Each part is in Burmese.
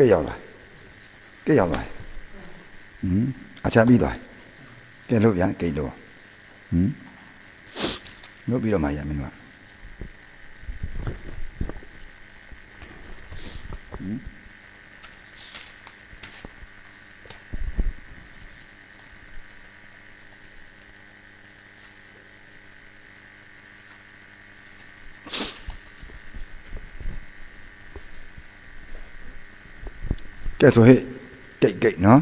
ကဲရောက်လာကဲရောက်လာဟမ်အချပြီးသွားကဲလို့ပြန်ကိတ်လို့ဟမ်လို့ပြီးတော့မှရမင်းတို့က ကဲဆိုဟဲ့ကိတ်ကိတ်နော်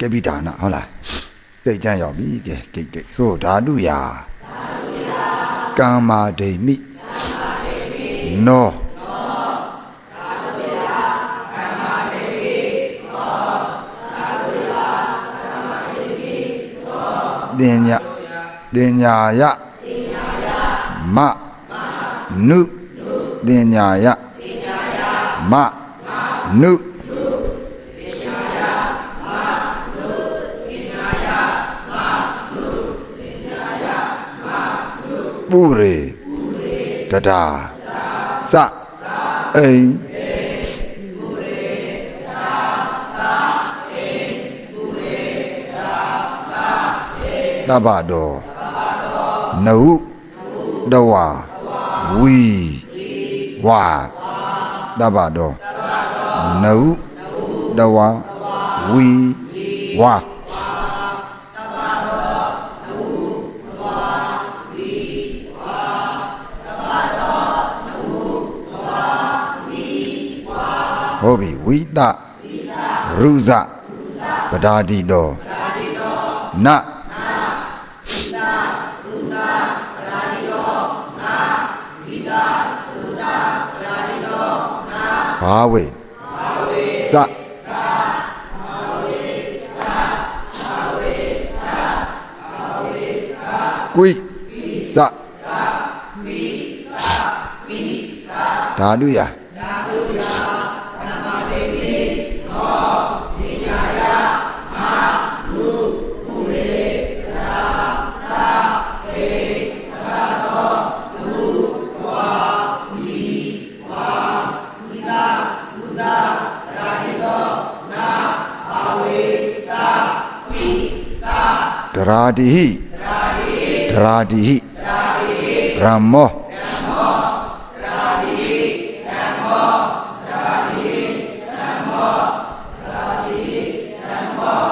ကဲပြီးဒါနာဟုတ်လားကိတ်ချမ်းရောက်ပြီကဲကိတ်ကိတ်ဆိုဓာတုယာဓာတုယာကမ္မာဒိမိကမ္မာဒိမိနောတင်ညာတင်ညာယမနုတင်ညာယမနု ပုရေတတာစအိမ်တပ္ပတော်နဟုတဝဝီဝါတပ္ပတော်နဟုတဝဝီဝါ ဟုတ်ပြီဝိတရုဇပဒါတိတော်နဘာဝေစကွိစဓာတုယ ဒရာတိဟိဒရာတိဟိရမော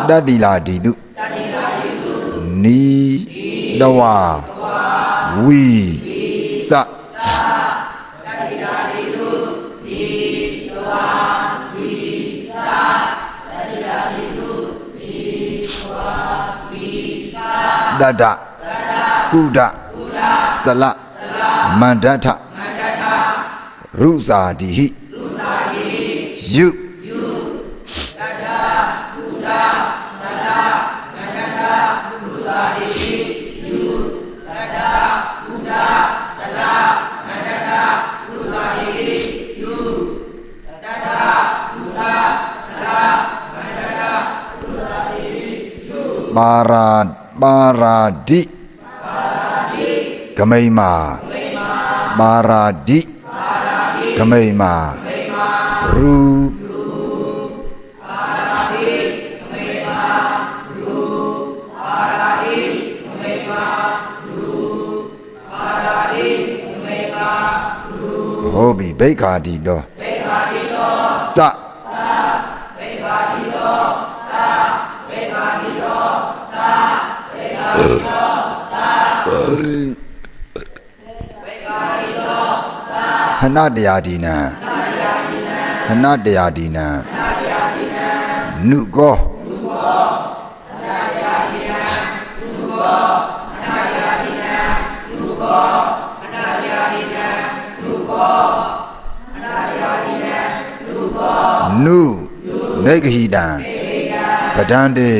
တတိလာတိတုနီတဝဝီစ တတကုဒသလမန္တထရုဇာတိဟိယုပါရာ ပါရာတိဂမိန်မာပါရာတိဂမိန်မာရူဟုတ်ပြီဘိက္ခာတိတော်ဘိက္ခာတိတော်စ ဟနတရားဒီနံဟနတရားဒီနံနုကောနုနေဂဟိတံပဒံတေ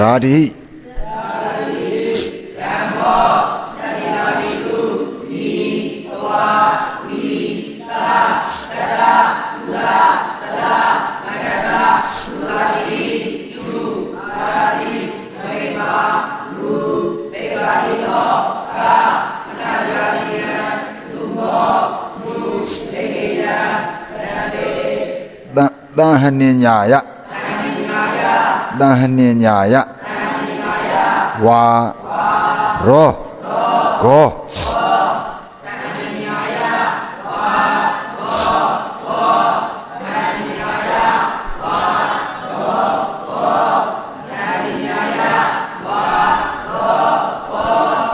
ရာတိတန်ဟနင်ညာယ တန်ဟနိညာယဝါရောဂော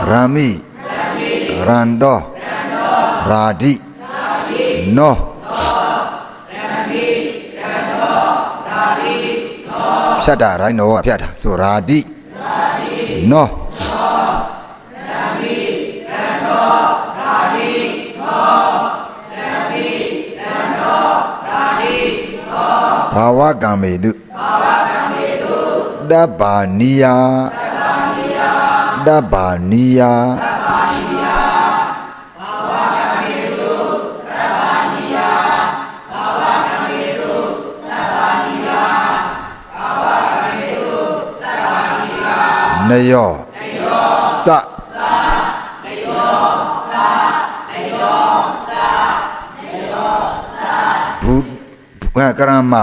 ရမိရန္တောရာဒိနော ဖြတ်တာရိုင်းတော့ကဖြတ်တာဆိုရာဒိနောဘာဝကံမေတုဘာဝကံမေတုတဗ္ဗာနိယတဗ္ဗာနိယနယော စဘုဘကရမ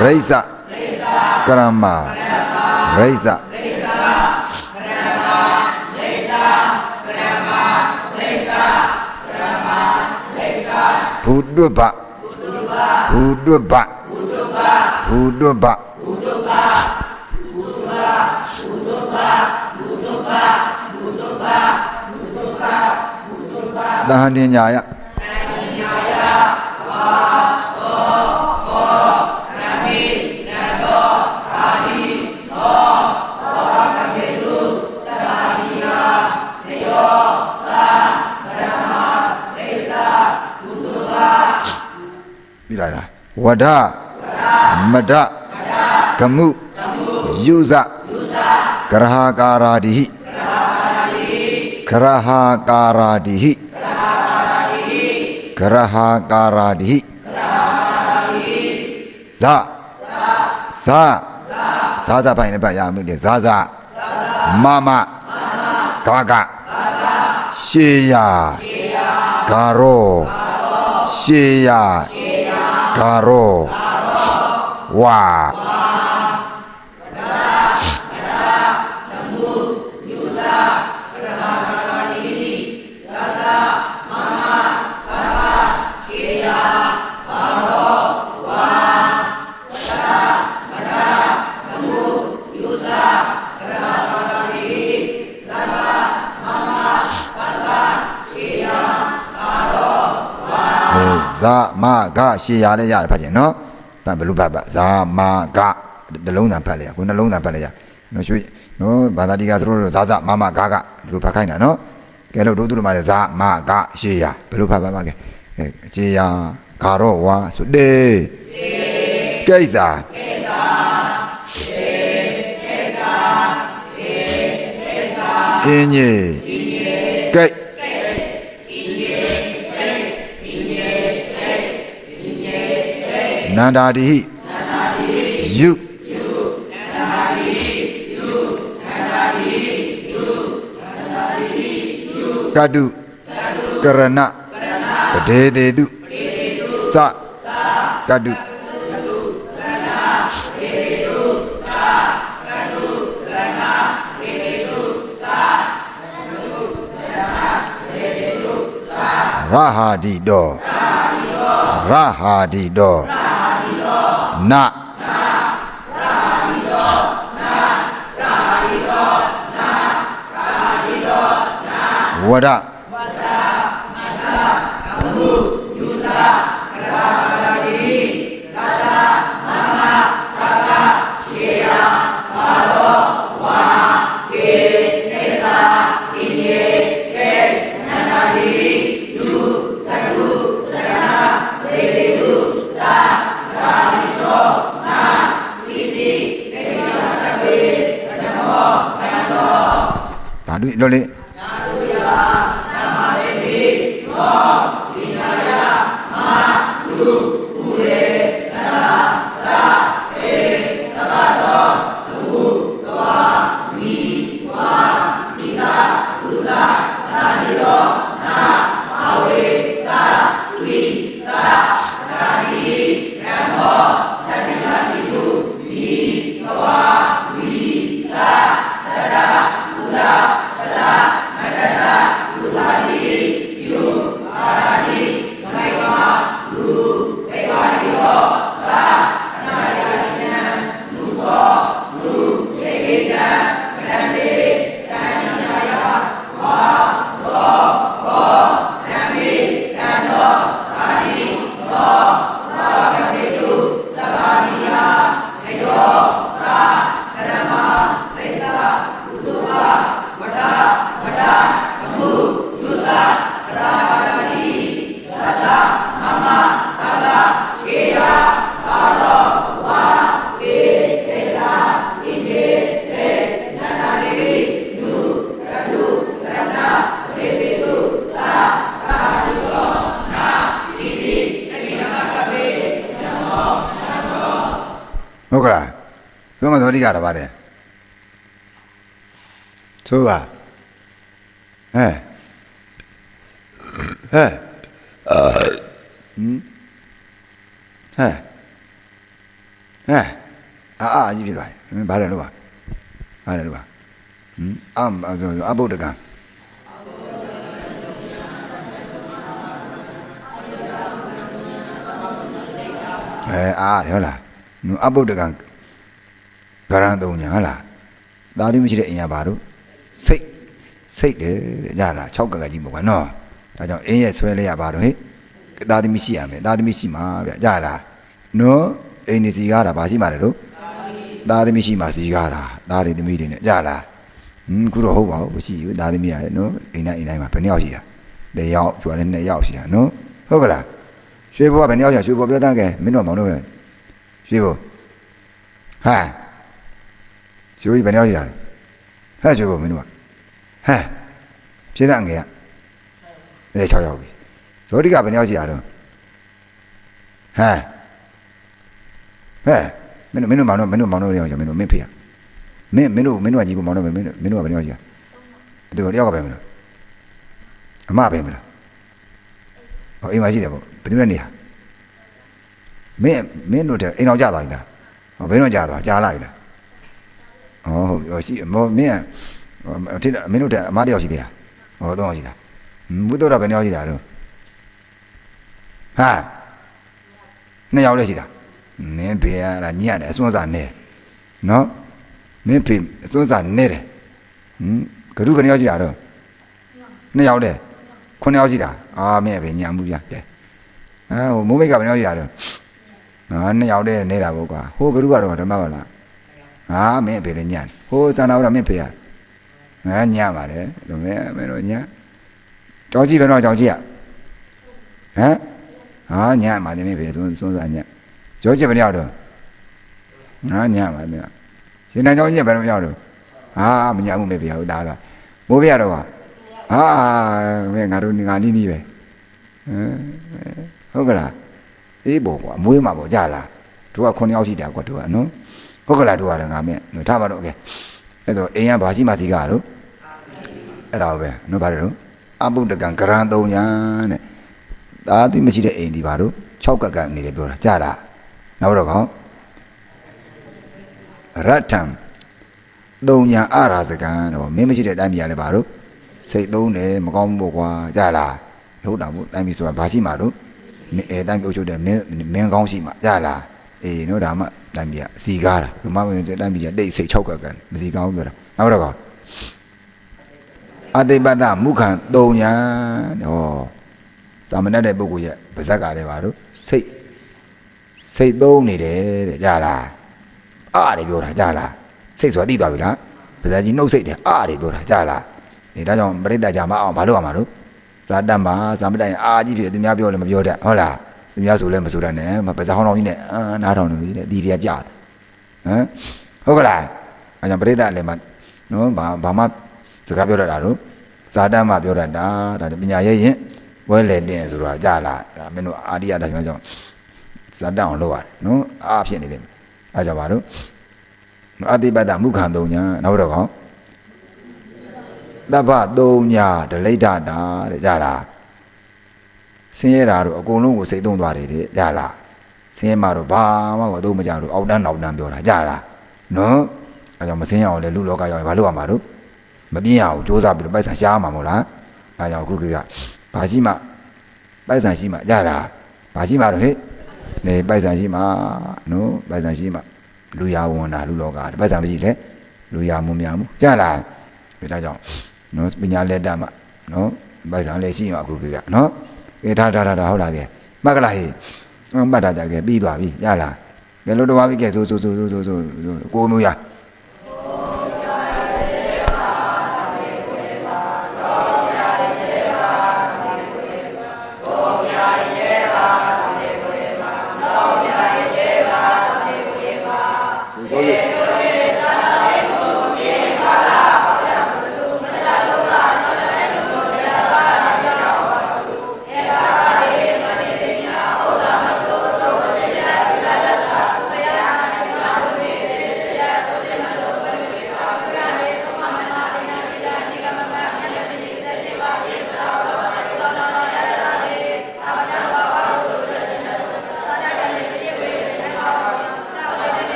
ရိဇကရမရိဇဘုဒ္ဓဘဘုဒ္ဓဘဘုဒ္ဓဘ တဟန်တင်ညာယပြီလားလားဝဒမဒဂမှုယုဇကရဟာကာရာတိဟိကရဟာကာရာတိဟိ ကရဟာကာရာတိဟိဇဇဇဇဇပိုင်လည်းပတ်ရမယ်ကဇဇမမဂဂရှေယဂါရောရှေယဂါရောဝါ ရှေရလည်းရတယ်ဖတ်ချင်နော်ဗတ်ဘလူဖတ်ပါဇာမဂနှလုံးသားဖတ်လိုက်ရခုနှလုံးသားဖတ်လိုက်ရနော်ရွှေနော်ဘာသာတိကသတို့ဇာဇမမဂဂဒီလိုဖတ်ခိုင်းတာနော်ကဲလို့တို့သူတို့မှလည်းဇာမဂရှေရဘယ်လိုဖတ်ပါမှာကဲကဲရှေရဂါရောဝါဆိုတေကိစ္စကိစ္စအင်းကြီးကိတ် နန္ဒာတိဟိယုကတုကရဏပဒေတေတုစကတုရဟာတိတောရဟာတိတော နဝဒဒါတို့ လောလေတော် တိကတပါးတယ်သို့ပါဟဲ့ဟဲ့အာဟမ်ဟဲ့ဟဲ့အာအာကြီးဖြစ်သွားတယ်ဘာလဲလို့ပါဘာလဲလို့ပါဟမ်အမ်အဘုဒ္ဓကံအဲအားတယ်ဟုတ်လားနုအဘုဒ္ဓကံ ဂရန်သုံးညာဟုတ်လားသာတိမရှိတဲ့အင်ရပါတို့စိတ်စိတ်တယ်တဲ့ကြလား6ကကကြီးမဟုတ်ပါနော်ဒါကြောင့်အင်းရဲ့ဆွဲလေးရပါတော့ဟဲ့သာတိမရှိရမယ်သာတိမရှိမှာဗျကြလားနော်အိမ်နေစီကားတာဘာရှိမှလဲတို့သာတိမရှိမှာစီကားတာသာတိသမီးတွေနဲ့ကြလားဟင်းခုတော့ဟုတ်ပါဘူးမရှိဘူးသာတိမိရတယ်နော်အိမ်တိုင်းအိမ်တိုင်းမှာဘယ်နှယောက်ရှိတာတစ်ယောက်ကျွာလည်းနှစ်ယောက်ရှိတာနော်ဟုတ်ကလားရွှေဘောကဘယ်နှယောက်ရှိရွှေဘောပြောတတ်ခဲ့မင်းတို့မောင်တို့လည်းရွှေဘောဟာ ရွှေဘောကြီးဘယ်နှယောက်ရှိတာဟဲ့ရွှေဘောမင်းတို့ကဟမ်ဖြင်းတဲ့ငယ်ကအဲ6ယောက်ပြီဇောတိကဘယ်နှယောက်ရှိတာတော့ဟမ်ဟဲ့မင်းတို့မင်းတို့မောင်တို့မင်းတို့မောင်တို့ယောက်ရှိမင်းတို့မင်းဖေးမင်းမင်းတို့မင်းတို့ကညီကိုမောင်တို့မင်းတို့မင်းတို့ကဘယ်နှယောက်ရှိတာသူတို့တယောက်ကပဲမလားအမပဲမလားဟောအိမ်မှာရှိတယ်ပေါ့ဘယ်သူနဲ့နေဟာမင်းမင်းတို့တဲ့အိမ်အောင်ကြသွားပြီလားဟောဘယ်တော့ကြသွားကြားလိုက်လား ဟောဟုတ်ရှိမောမင်းအထင်မင်းတို့တဲ့အမတယောက်ရှိသေးလားဟောတော့ရှိတာဘုဒ္ဓတော်ဘယ်နှယောက်ရှိတာတော့ဟာနှစ်ယောက်လည်းရှိတာနင်းဘေးရတာညံ့တယ်အစွန်းစားနေနော်မင်းဖေအစွန်းစားနေတယ်ဟမ်ဂရုဘယ်နှယောက်ရှိတာတော့နှစ်ယောက်တဲ့ခုနှစ်ယောက်ရှိတာအာမင်းပဲညံမှုပြကဲအာဟိုမိုးမိတ်ကဘယ်နှယောက်ရှိတာတော့အာနှစ်ယောက်တည်းနေတာပေါ့ကွာဟိုဂရုကတော့ဓမ္မပါလား ဟာမင်းဖေလည်းညံ့ဟိုသန္တာဝရမင်းဖေရငါညံ့ပါတယ်လို့မင်းမင်းတို့ညံ့ကြောင်းကြည့်ပဲတော့ကြောင်းကြည့်ရဟမ်ဟာညံ့ပါတယ်မင်းဖေစွန်းစွန်းစားညံ့ရောချက်ဘယ်နှယောက်တော့ငါညံ့ပါမင်းရှင်တန်ကြောင်းကြီးဘယ်လိုရောက်တော့ဟာမညံ့ဘူးမဖေဟုတ်သားလားမိုးပြရတော့ကွာဟာမင်းငါတို့ငါနီးနီးပဲဟမ်ဟုတ်ကလားအေးပေါ့ကွာမွေးမှာပေါ့ကြလားတို့က9ယောက်ရှိတယ်ကွာတို့ကနော် ဟုတ်ကလားတို့ကလည်းငါမင်းထားပါတော့ကဲအဲ့တော့အိမ်ကဘာရှိမှစီကားတို့အဲ့ဒါပဲနော်ဗါတို့အဘုဒ္ဓကံဂရန်3ညာတဲ့ဒါသူမရှိတဲ့အိမ်ဒီပါတို့6ကက်ကအနေနဲ့ပြောတာကြလားနောက်တော့ကောရတ္ထံ3ညာအရာစကံတော့မင်းမရှိတဲ့အတိုင်းပြည်ရလဲပါတို့စိတ်သုံးတယ်မကောင်းဘူးပေါ့ကွာကြလားဟုတ်တာမို့တိုင်းပြည်ဆိုတာဘာရှိမှတို့အဲတိုင်းပြည်အုပ်ချုပ်တဲ့မင်းမင်းကောင်းရှိမှကြလားအေးနော်ဒါမှ တိုင်းပြည်ကအစီကားတာဘုမဝင်တဲ့တိုင်းပြည်ကတိတ်စိတ်6ကက်ကမစီကောင်းဘူးပြောတာနောက်တော့ကောအတိပတ္တမုခံ၃ညာဟောသာမဏေတဲ့ပုဂ္ဂိုလ်ရဲ့ပါဇက်ကလည်းပါတို့စိတ်စိတ်သုံးနေတယ်တဲ့ကြလားအားတယ်ပြောတာကြလားစိတ်ဆိုတာသိသွားပြီလားပါဇက်ကြီးနှုတ်စိတ်တယ်အားတယ်ပြောတာကြလားဒီဒါကြောင့်ပရိသတ်ကြမအောင်ဘာလို့ရမှာတို့ဇာတတ်မှာဇာမတိုင်အာကြီးဖြစ်တယ်သူများပြောလည်းမပြောတတ်ဟုတ်လားသူ များဆိုလည်းမဆိုတတ်နဲ့မပါဇာဟောင်းတော်ကြီးနဲ့အာနားထောင်နေလို့ဒီတွေကကြာတယ်ဟမ်ဟုတ်ကလားအဲကြောင့်ပရိသတ်လည်းမနော်ဘာဘာမှစကားပြောတတ်တာတို့ဇာတတ်မှာပြောတတ်တာဒါပညာရဲ့ရင်ဝဲလေတင်ဆိုတာကြာလာဒါမင်းတို့အာရိယတာကြောင့်ကြောင့်ဇာတတ်အောင်လုပ်ရတယ်နော်အားဖြစ်နေတယ်အဲကြောင့်ပါတို့အတိပတ္တမုခံသုံးညာနောက်တော့ကောတပ္ပသုံးညာဒလိဋ္ဌတာတဲ့ကြလား ဆင်းရဲတာတို့အကုန်လုံးကိုစိတ်သုံးသွားတယ်တဲ့ကြလားဆင်းရဲမှာတော့ဘာမှမသုံးမကြဘူးအောက်တန်းနောက်တန်းပြောတာကြလားနော်အဲကြောင့်မဆင်းရအောင်လေလူလောကရောက်ရင်ဘာလုပ်ရမှာတို့မပြင်းရအောင်စ조사ပြီးတော့ပိုက်ဆံရှားမှာမို့လားအဲကြောင့်ခုခေတ်ကဘာရှိမှပိုက်ဆံရှိမှကြလားဘာရှိမှတော့ဟဲ့နေပိုက်ဆံရှိမှနော်ပိုက်ဆံရှိမှလူရဝန်တာလူလောကပိုက်ဆံမရှိလေလူရမွန်များမှုကြလားဒါကြောင့်နော်ပညာလက်တတ်မှနော်ပိုက်ဆံလည်းရှိမှအခုခေတ်ကနော် ကဲဒါဒါဒါဟုတ်လားကဲမှတ်ကလားဟေးမှတ်တာကြကဲပြီးသွားပြီရလားကဲလို့တော့ပါပြီကဲဆိုဆိုဆိုဆိုဆိုကိုမျိုးရ